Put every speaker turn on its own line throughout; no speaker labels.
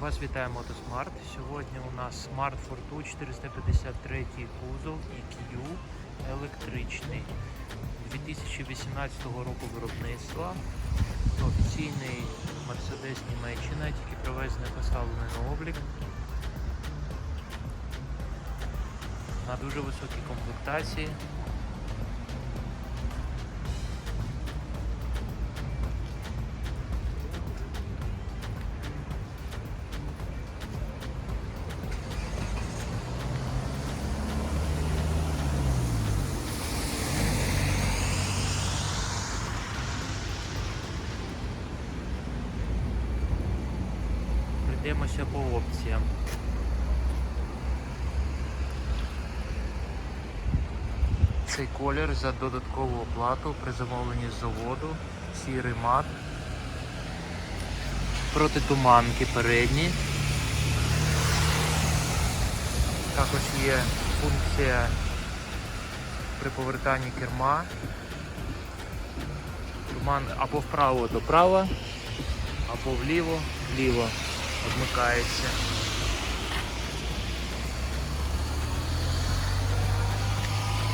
Вас вітає Мотосмарт. Сьогодні у нас Smart Fortwo 453 кузов EQ електричний 2018 року виробництва. Офіційний Mercedes Німеччина, тільки привезений поставлений на облік. На дуже високій комплектації. Прийдемося по опціям. Цей колір за додаткову оплату при замовленні з заводу, сірий мат, протитуманки передні. Також є функція при повертанні керма. Туман або вправо до права, або вліво, вліво вмикається.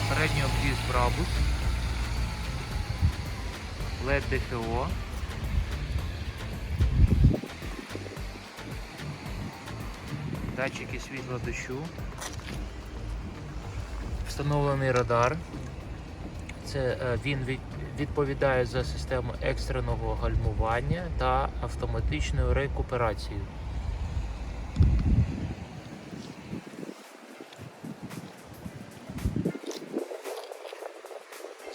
Передній обвіз Брабус, LED ДФО. Датчики світла дощу. Встановлений радар. Це е, він відповідає за систему екстреного гальмування та автоматичною рекуперацією.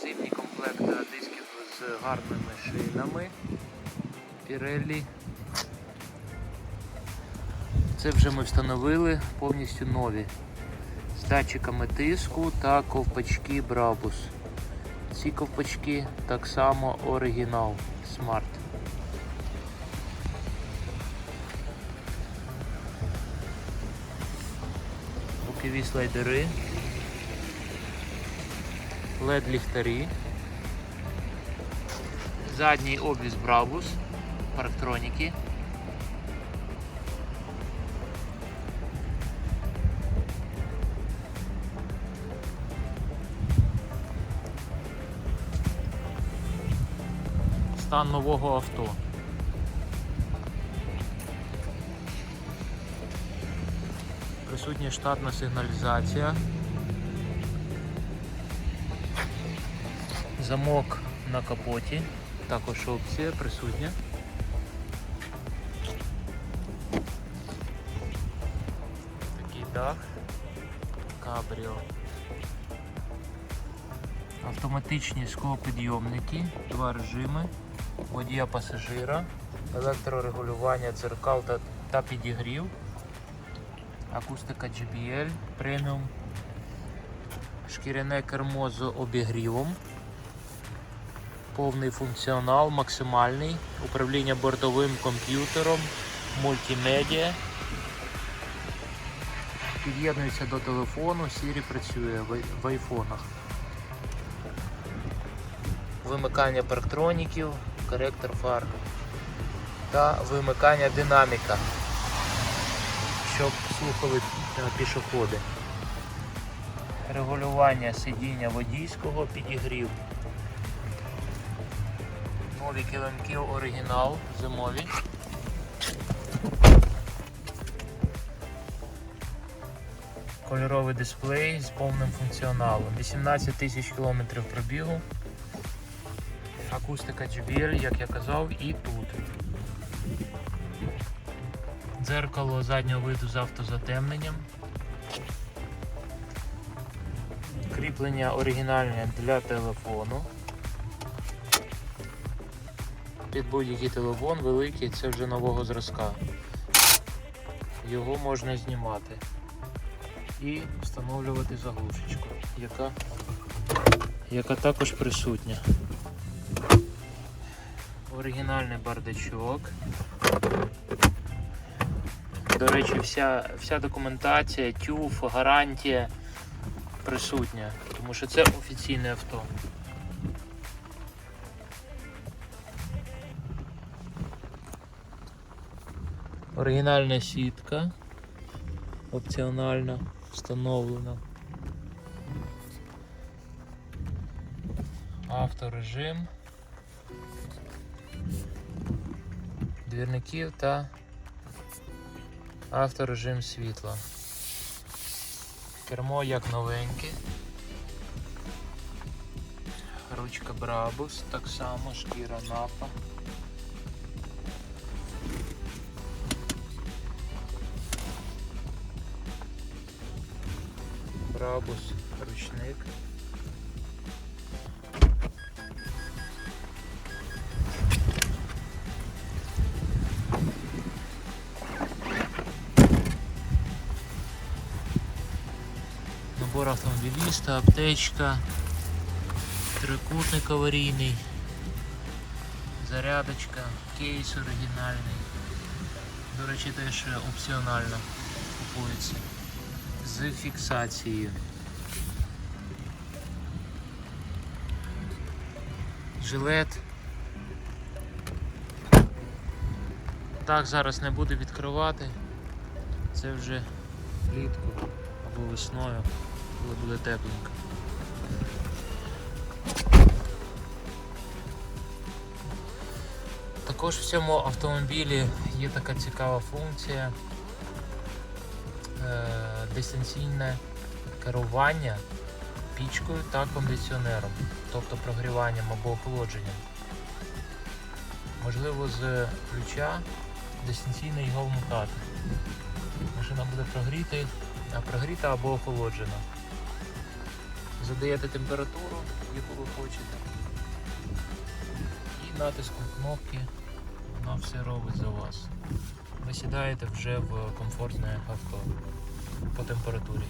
Зимній комплект е, дисків з гарними шинами. Pirelli. Це вже ми встановили повністю нові. З датчиками тиску та ковпачки Brabus. Ці ковпачки так само оригінал Smart. Бокові слайдери. LED ліхтарі. Задній обвіз Brabus, парктроніки. Стан нового авто. Присутня штатна сигналізація. Замок на капоті, також опція присутня. Такий дах, кабріо. Автоматичні склопідйомники, два режими, водія пасажира, електрорегулювання дзеркал та, та підігрів, акустика JBL преміум, шкіряне кермо з обігрівом, повний функціонал, максимальний, управління бортовим комп'ютером, мультимедіа. Під'єднується до телефону, Siri працює в, в айфонах. Вимикання парктроніків, коректор фар та вимикання динаміка, щоб слухали пішоходи. Регулювання сидіння водійського підігрів. Нові килимки оригінал зимові. Кольоровий дисплей з повним функціоналом. 18 тисяч кілометрів пробігу. Акустика JBL, як я казав, і тут. Дзеркало заднього виду з автозатемненням. Кріплення оригінальне для телефону. Під будь-який телефон великий, це вже нового зразка. Його можна знімати і встановлювати заглушечку, яка, яка також присутня. Оригінальний бардачок. До речі, вся, вся документація, тюф, гарантія присутня, тому що це офіційне авто. Оригінальна сітка. Опціонально встановлена. Авторежим. Двірників та авторежим світла. Кермо як новеньке. Ручка Брабус, так само шкіра напа. Брабус, ручник. Набор автомобіліста, аптечка, трикутник аварійний, зарядочка, кейс оригінальний. До речі, теж опціонально купується. З фіксацією. Жилет. Так, зараз не буду відкривати. Це вже влітку або весною, коли буде тепленько. Також в цьому автомобілі є така цікава функція е, дистанційне керування пічкою та кондиціонером, тобто прогріванням або охолодженням. Можливо з ключа дистанційно його вмикати. Машина буде прогріти, а прогріта або охолоджена. Задаєте температуру, яку ви хочете. І натиском кнопки вона все робить за вас. Ви сідаєте вже в комфортне авто по температурі.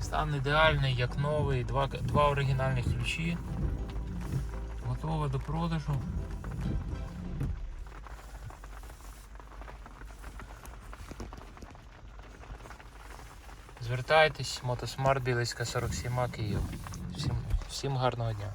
Стан ідеальний, як новий, два, два оригінальних ключі. Готове до продажу. Звертайтесь, мотосмарт Білицька 47 Київ. Всім, всім гарного дня.